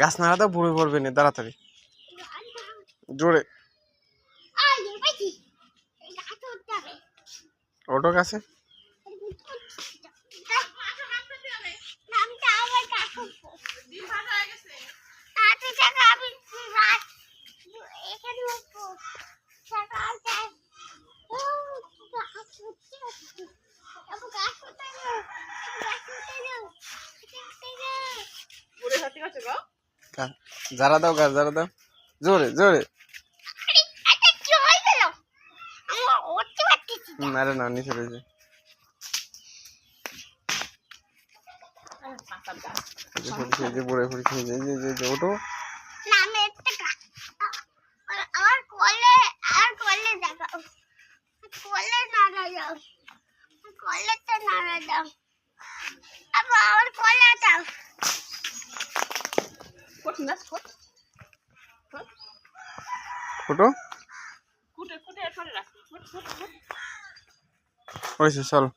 গাছ নাড়া দাও পড়ে পড়বে না তাড়াতাড়ি। জোরে। ওটো গাছে গা- যারা দাও গাছ যারা দাও। জোরে জোরে। আরে না। নিচে রয়েছে যে। বুড়ে ফুল খেয়েছে যে যে, যে ওটো আমার কলে আর কলে দেখাও কলে নাড়া দাও। আবার আমার kort, kort. হয়েছে চলো